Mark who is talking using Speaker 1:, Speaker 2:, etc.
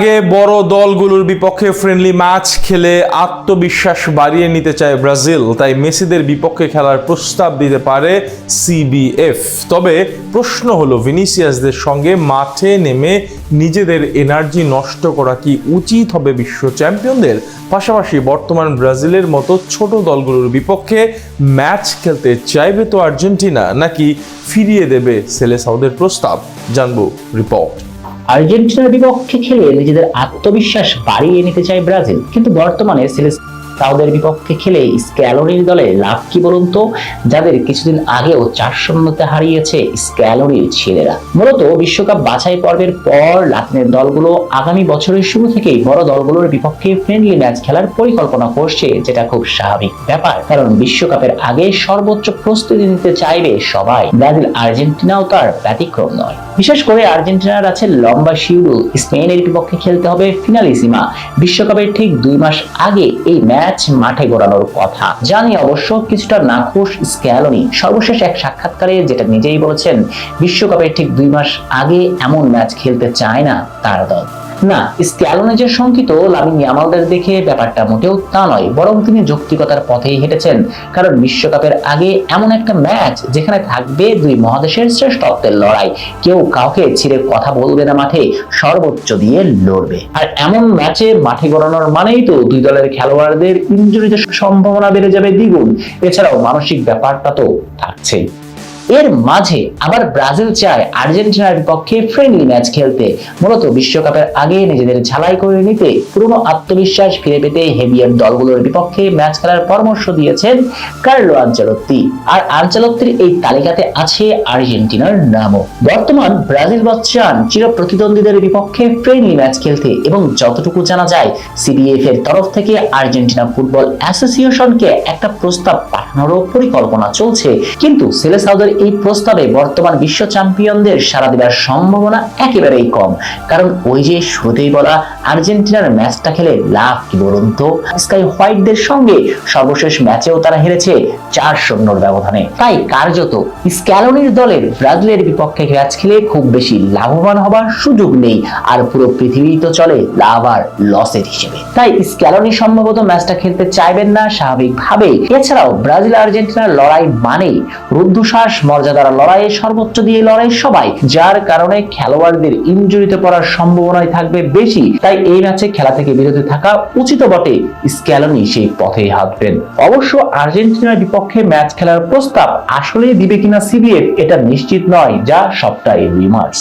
Speaker 1: আগে বড় দলগুলোর বিপক্ষে ফ্রেন্ডলি ম্যাচ খেলে আত্মবিশ্বাস বাড়িয়ে নিতে চায় ব্রাজিল, তাই মেসিদের বিপক্ষে খেলার প্রস্তাব দিতে পারে সিবিএফ তবে প্রশ্ন হলো, ভিনিসিয়াসদের সঙ্গে মাঠে নেমে নিজেদের এনার্জি নষ্ট করা কি উচিত হবে বিশ্ব চ্যাম্পিয়নদের পাশাপাশি বর্তমান ব্রাজিলের মতো ছোট দলগুলোর বিপক্ষে ম্যাচ খেলতে চাইবে তো আর্জেন্টিনা, নাকি ফিরিয়ে দেবে সেলে সাউদের প্রস্তাব? জানব রিপোর্ট
Speaker 2: আর্জেন্টিনার বিপক্ষে খেলে নিজেদের আত্মবিশ্বাস বাড়িয়ে নিতে চায় ব্রাজিল। কিন্তু বর্তমানে সাউদের বিপক্ষে খেলে স্ক্যালোনির দলে লাভ কি বলুন তো? যাদের কিছুদিন আগেও চার শূন্যতে হারিয়েছে স্ক্যালোনির ছেলেরা। মূলত বিশ্বকাপ বাছাই পর্বের পর লাতিনের দলগুলো আগামী বছরের শুরু থেকেই বড় দলগুলোর বিপক্ষে ফ্রেন্ডলি ম্যাচ খেলার পরিকল্পনা করছে, যেটা খুব স্বাভাবিক ব্যাপার। কারণ বিশ্বকাপের আগে সর্বোচ্চ প্রস্তুতি নিতে চাইবে সবাই। ব্রাজিল আর্জেন্টিনাও তার ব্যতিক্রম নয়। বিশেষ করে আর্জেন্টিনার আছে লম্বা শিউরু। স্পেনের বিপক্ষে খেলতে হবে ফিনালিসিমা। বিশ্বকাপের ঠিক দুই মাস আগে এই ম্যাচ মাঠে গড়ানোর কথা। জানি অবশ্য কিছুটা নাখোশ স্ক্যালনি। সর্বশেষ এক সাক্ষাৎকারে যেটা নিজেই বলেছেন, বিশ্বকাপের ঠিক দুই মাস আগে এমন ম্যাচ খেলতে চায় না তার দল। না, স্ক্যালোনে যে শঙ্কিত, লামিন ইয়ামালদের দেখে ব্যাপারটা মোটেও তা নয়, বরং তিনি যৌক্তিকতার পথেই হেঁটেছেন, কারণ বিশ্বকাপের আগে এমন একটা ম্যাচ যেখানে থাকবে দুই মহাদেশের শ্রেষ্ঠত্বের লড়াই। কেউ কাউকে ছিঁড়ে কথা বলবে না মাঠে, সর্বোচ্চ দিয়ে লড়বে। আর এমন ম্যাচে মাঠে গড়ানোর মানেই তো দুই দলের খেলোয়াড়দের ইনজুরিতে সম্ভাবনা বেড়ে যাবে দ্বিগুণ। এছাড়াও মানসিক ব্যাপারটা তো থাকছেই। এর মাঝে আবার ব্রাজিল চায় আর্জেন্টিনার বিপক্ষে ফ্রেন্ডলি ম্যাচ খেলতে। মূলত বিশ্বকাপের আগে নিজেদের ঝালাই করে নিতে পুরনো আত্মবিশ্বাস ফিরে পেতে হেভিয়ার দলগুলোর বিপক্ষে ম্যাচ খেলার পরামর্শ দিয়েছেন কার্লো আঞ্চলত্তি। আর আঞ্চলত্তির এই তালিকাতে আছে আর্জেন্টিনার নামও। বর্তমান ব্রাজিল বাচ্চান চির প্রতিদ্বন্দ্বীদের বিপক্ষে ফ্রেন্ডলি ম্যাচ খেলতে এবং যতটুকু জানা যায় সিবিএফ এর তরফ থেকে আর্জেন্টিনা ফুটবল অ্যাসোসিয়েশনকে একটা প্রস্তাব পাঠানোরও পরিকল্পনা চলছে। কিন্তু সেলেসাউদের এই প্রস্তাবে বর্তমান বিশ্ব চ্যাম্পিয়নদের সাড়া দেওয়ার সম্ভাবনা একেবারেই কম। কারণ ওই যে শুরুতেই বলা আর্জেন্টিনার ম্যাচটা খেলে লাভ কি বলুন তো? স্কাই হোয়াইটদের সঙ্গে সর্বশেষ ম্যাচেও তারা হেরেছে চার শূন্যর ব্যবধানে। তাই কার্যত স্ক্যালোনির দলের ব্রাজিলের বিপক্ষে ম্যাচ খেলে খুব বেশি লাভবান হবার সুযোগ নেই, আর পুরো পৃথিবী তো চলে লাভ আর লসের হিসেবে। তাই স্ক্যালোনি সম্ভবত ম্যাচটা খেলতে চাইবেন না স্বাভাবিকভাবেই। এছাড়াও ব্রাজিল আর্জেন্টিনার লড়াই মানেই রুদ্ধশ্বাস মর্যাদার লড়াইয়ে সর্বোচ্চ দিয়ে লড়াই সবাই, যার কারণে খেলোয়াড়দের ইঞ্জুরিতে পড়ার সম্ভাবনাই থাকবে বেশি। তাই এই ম্যাচে খেলা থেকে বিরত থাকা উচিত বটে, স্ক্যালনি সেই পথেই হাঁটবেন। অবশ্য আর্জেন্টিনার বিপক্ষে ম্যাচ খেলার প্রস্তাব আসলেই দিবে কিনা সিবিএফ, এটা নিশ্চিত নয়, যা সবটাই রিমার্স